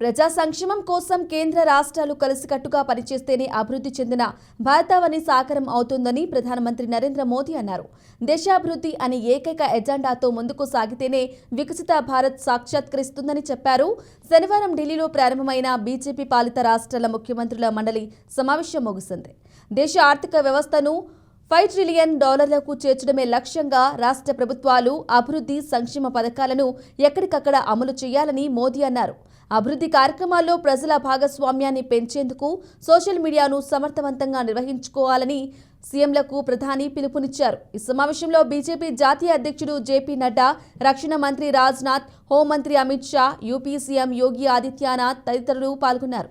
ప్రజా సంక్షేమం కోసం కేంద్ర రాష్ట్రాలు కలిసికట్టుగా పనిచేస్తేనే అభివృద్ధి చెందిన భారతావని సాకారం అవుతుందని ప్రధానమంత్రి నరేంద్ర మోదీ అన్నారు. దేశాభివృద్ధి అనే ఏకైక ఎజెండాతో ముందుకు సాగితేనే వికసిత భారత్ సాక్షాత్కరిస్తుందని చెప్పారు. శనివారం ఢిల్లీలో ప్రారంభమైన బీజేపీ పాలిత రాష్ట్రాల ముఖ్యమంత్రుల మండలి సమావేశం ముగిసింది దేశ ఆర్థిక వ్యవస్థను ఫైవ్ ట్రిలియన్ డాలర్లకు చేర్చడమే లక్ష్యంగా రాష్ట్ర ప్రభుత్వాలు అభివృద్ధి సంక్షేమ పథకాలను ఎక్కడికక్కడ అమలు చేయాలని మోదీ అన్నారు. అభివృద్ధి కార్యక్రమాల్లో ప్రజల భాగస్వామ్యాన్ని పెంచేందుకు సోషల్ మీడియాను సమర్థవంతంగా నిర్వహించుకోవాలని సీఎంలకు ప్రధాని పిలుపునిచ్చారు. ఈ సమావేశంలో బీజేపీ జాతీయ అధ్యక్షుడు జేపీ నడ్డా రక్షణ మంత్రి రాజ్నాథ్ హోంమంత్రి అమిత్ షా యూపీ సీఎం యోగి ఆదిత్యనాథ్ తదితరులు పాల్గొన్నారు.